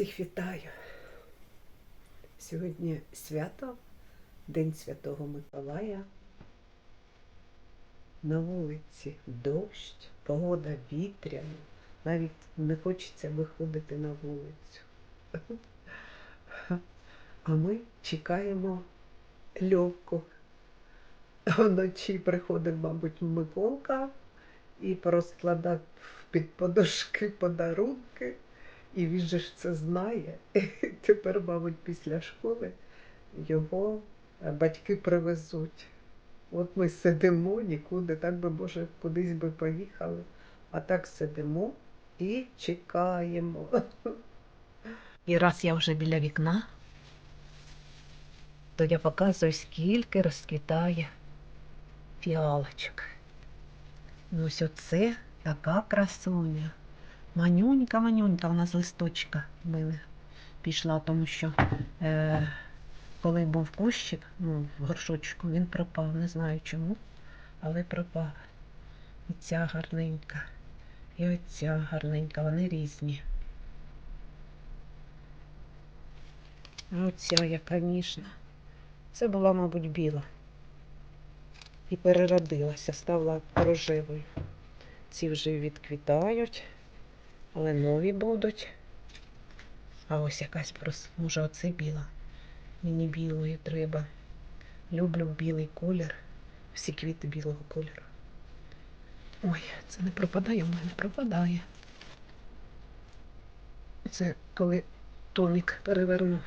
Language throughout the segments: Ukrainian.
Всіх вітаю. Сьогодні свято, День Святого Миколая. На вулиці дощ, погода вітряна. Навіть не хочеться виходити на вулицю. А ми чекаємо льовку. Вночі приходив, мабуть, Миколка і порозкладав під подушки подарунки. І він же ж це знає. Тепер, мабуть, після школи його е, батьки привезуть. От ми сидимо нікуди, так би, може, кудись би поїхали, а так сидимо і чекаємо. І раз я вже біля вікна, то я показую, скільки розквітає фіалочок. Ну, ось оце така красуня. Манюнька, манюнька, вона з листочка мене пішла, тому що е, коли був кущик, ну, в горшочку, він пропав. Не знаю чому, але пропав. І ця гарненька, і оця гарненька, вони різні. Оця яка ніжна. Це була, мабуть, біла. І переродилася, стала рожевою. Ці вже відквітають, але нові будуть. А ось якась просто, може, оце біла. Мені білої треба. Люблю білий колір. Всі квіти білого кольору. Ой, це не пропадає, в мене пропадає. Це коли томік перевернув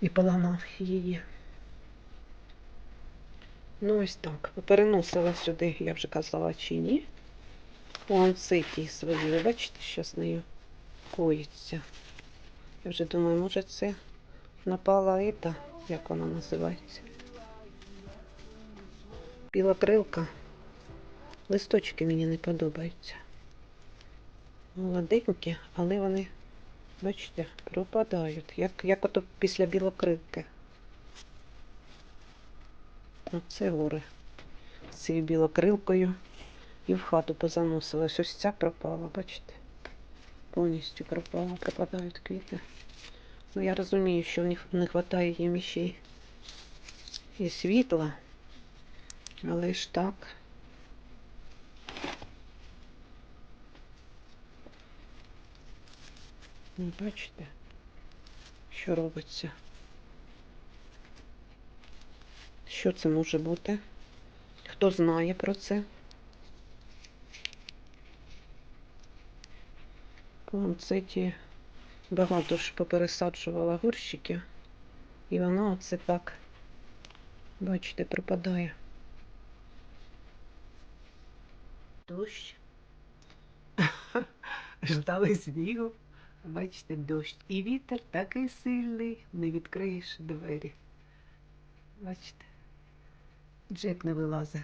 і поламав її. Ну, ось так. Переносила сюди, я вже казала, чи ні. Ланцеті свої, ви бачите, що з нею коїться. Я вже думаю, може це напала іта, як вона називається. Біла крилка. Листочки мені не подобаються. Молоденькі, але вони Бачите, пропадають, як, як ото після білокрилки. Оце гори. З цією білокрилкою і в хату позаносилась. Ось ця пропала, бачите? Повністю пропала, пропадають квіти. Ну я розумію, що в них не вистачає їм ще і світла, але ж так. Ну, Бачите, що робиться? Що це може бути? Хто знає про це? Ланцеті багато ж попересаджувала горщики, і воно оце так, бачите, пропадає. Дощ. Ждали снігу. Бачите, дощ. І вітер такий сильний, не відкриєш двері. Бачите, Джек не вилазить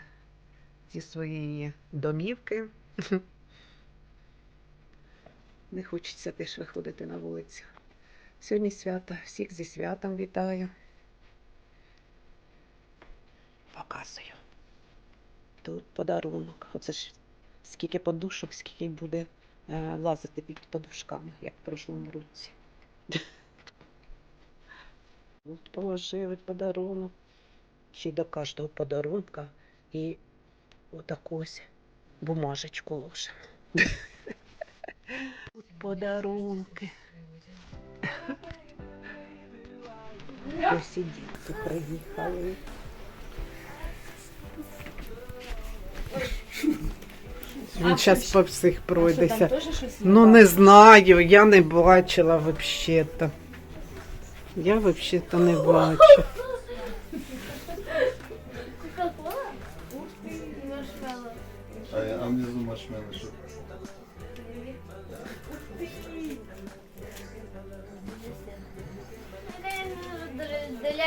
зі своєї домівки. Не хочеться теж виходити на вулицю. Сьогодні свято, всіх зі святом вітаю. Показую. Тут подарунок. Оце ж скільки подушок, скільки буде е, лазити під подушками, як в прошлому році. Тут положили подарунок. Ще й до кожного подарунка і отаку ось бумажечку ложимо. Тут подарунки. Ось і дітки приїхали. Він зараз по всіх пройдеся. Ну не знаю, я не бачила взагалі-то. Я взагалі-то не бачу. А, а внизу маршмеллоу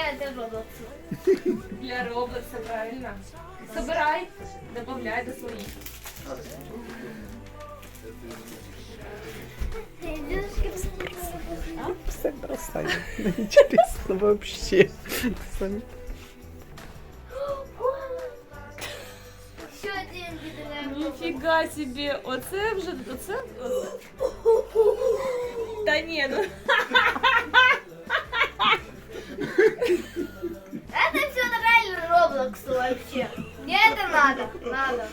Для Роблокса. Для Roblox, правильно. Собирай, добавляй до своих. Все бросаю. Интересно вообще. Роблокса. Нифига себе, оце вже, оце, Та ні, ну реально Роблокс вообще. Мне это надо, надо.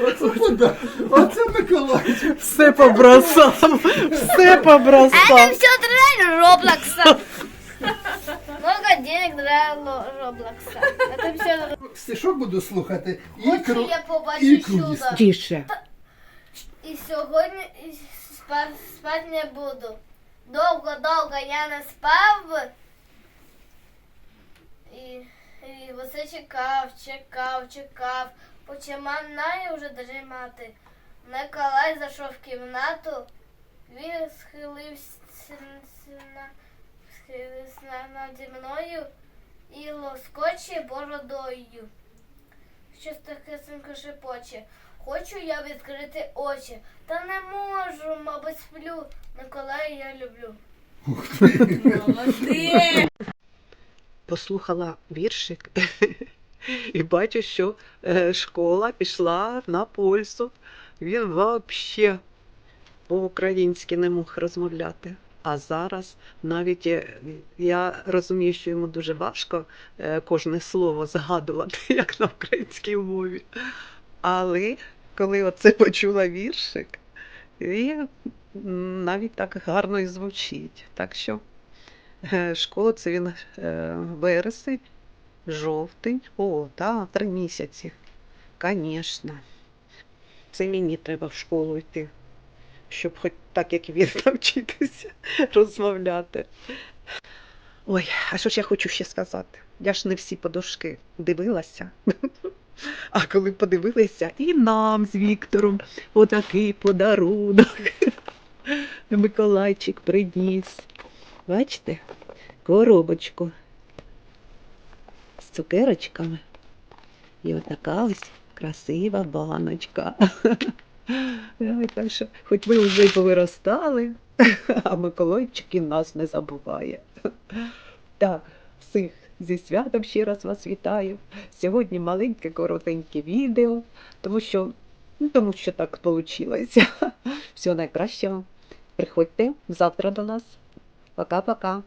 Оце пода. Оце Миколайчик. Все побросав, все Это побросав. все реально Роблокса. Много денег для Ло- Роблокса. Это все. Стишок буду слухати. Хочу Ікру. я побачу ікру чудо. їсти. Тише. І сьогодні і спа- спати не буду. Довго-довго я не спав. і, і оце чекав, чекав, чекав. Починаю вже дрімати. Миколай зайшов в кімнату. Він схилився схилився наді мною і лоскоче бородою. Щось таке синко шепоче. Хочу я відкрити очі, та не можу, мабуть, сплю. Миколая я люблю. молодець. Послухала віршик і бачу, що е, школа пішла на пользу. Він взагалі по-українськи не мог розмовляти. А зараз навіть е, я розумію, що йому дуже важко е, кожне слово згадувати, як на українській мові. Але коли оце почула віршик, і навіть так гарно і звучить. Так що Е, Школа це він вересень, жовтень. О, так, три місяці. Звісно. Це мені треба в школу йти, щоб хоч так, як він навчитися розмовляти. Ой, а що ж я хочу ще сказати? Я ж не всі подушки дивилася. А коли подивилися, і нам з Віктором отакий подарунок. Миколайчик приніс. Бачите? Коробочку з цукерочками. І отака ось красива баночка. Так що, хоч ми вже й повиростали, а Миколайчик і нас не забуває. Так, всіх зі святом ще раз вас вітаю. Сьогодні маленьке коротеньке відео, тому що, ну, тому що так вийшло. Всього найкращого. Приходьте завтра до нас. Пока-пока.